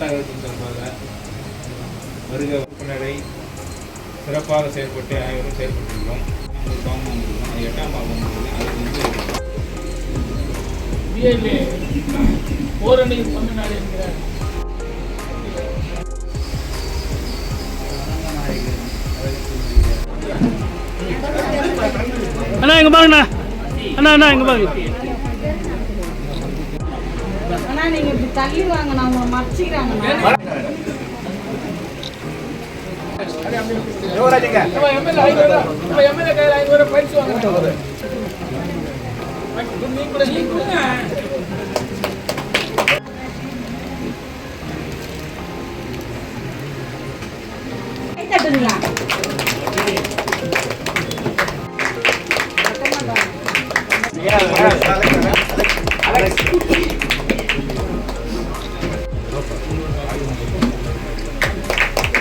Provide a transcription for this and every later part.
நாட்டகத்தின் சார்பாக வருக உறுப்பினரை சிறப்பாக செயல்பட்டு அனைவரும் செயல்பட்டுள்ளோம். பாவம் அது எட்டாம் பாவம் அது வந்து பிஎல்ஏ ஓரணி தமிழ்நாடு என்கிறார். அண்ணா இங்க பாருங்கண்ணா. அண்ணா அண்ணா இங்க பாருங்க. ஆனா நீங்க இப்படி தள்ளி வாங்க நான் உங்களை மறைச்சிக்கிறாங்கண்ணா நம்ம எம்எல்ஏ ஐநூறு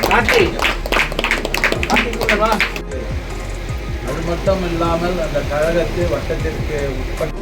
கை தட்டுங்களா அது மட்டும் இல்லாமல் அந்த கழகத்தை வட்டத்திற்கு உட்பட்ட